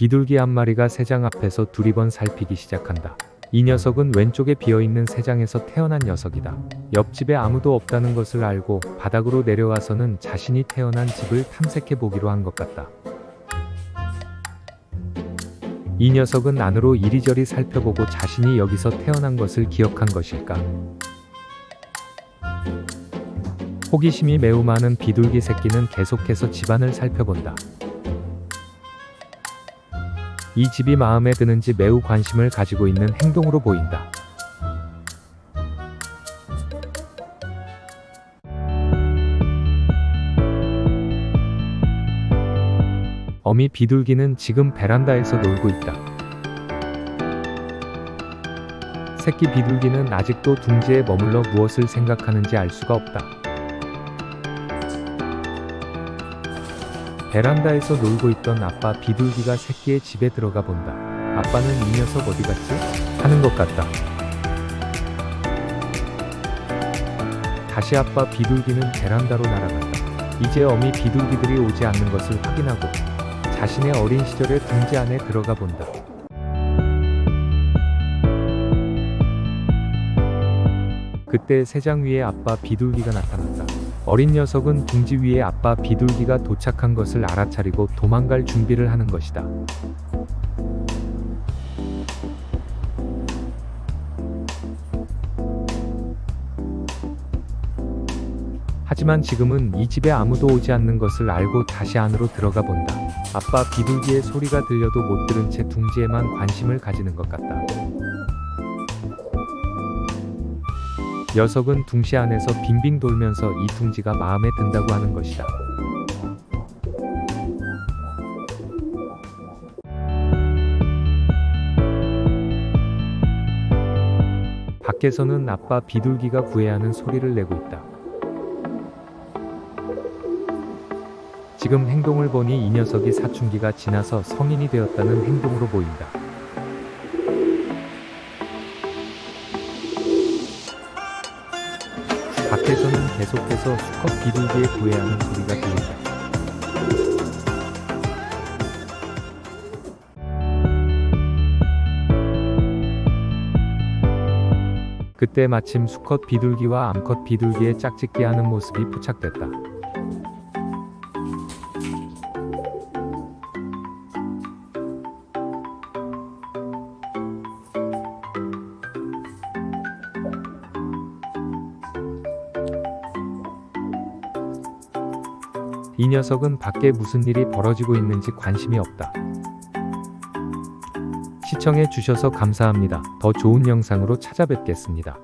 비둘기 한 마리가 새장 앞에서 두리번 살피기 시작한다. 이 녀석은 왼쪽에 비어있는 새장에서 태어난 녀석이다. 옆집에 아무도 없다는 것을 알고 바닥으로 내려와서는 자신이 태어난 집을 탐색해 보기로 한 것 같다. 이 녀석은 안으로 이리저리 살펴보고 자신이 여기서 태어난 것을 기억한 것일까? 호기심이 매우 많은 비둘기 새끼는 계속해서 집안을 살펴본다. 이 집이 마음에 드는지 매우 관심을 가지고 있는 행동으로 보인다. 어미 비둘기는 지금 베란다에서 놀고 있다. 새끼 비둘기는 아직도 둥지에 머물러 무엇을 생각하는지 알 수가 없다. 베란다에서 놀고 있던 아빠 비둘기가 새끼의 집에 들어가 본다. 아빠는 이 녀석 어디 갔지? 하는 것 같다. 다시 아빠 비둘기는 베란다로 날아간다. 이제 어미 비둘기들이 오지 않는 것을 확인하고 자신의 어린 시절의 둥지 안에 들어가 본다. 그때 새장 위에 아빠 비둘기가 나타났다. 어린 녀석은 둥지 위에 아빠 비둘기가 도착한 것을 알아차리고 도망갈 준비를 하는 것이다. 하지만 지금은 이 집에 아무도 오지 않는 것을 알고 다시 안으로 들어가 본다. 아빠 비둘기의 소리가 들려도 못 들은 채 둥지에만 관심을 가지는 것 같다. 녀석은 둥시 안에서 빙빙 돌면서 이 둥지가 마음에 든다고 하는 것이다. 밖에서는 아빠 비둘기가 구애하는 소리를 내고 있다. 지금 행동을 보니 이 녀석이 사춘기가 지나서 성인이 되었다는 행동으로 보인다. 밖에서는 계속해서 수컷 비둘기의 구애하는 소리가 들린다. 그때 마침 수컷 비둘기와 암컷 비둘기의 짝짓기 하는 모습이 포착됐다. 이 녀석은 밖에 무슨 일이 벌어지고 있는지 관심이 없다. 시청해 주셔서 감사합니다. 더 좋은 영상으로 찾아뵙겠습니다.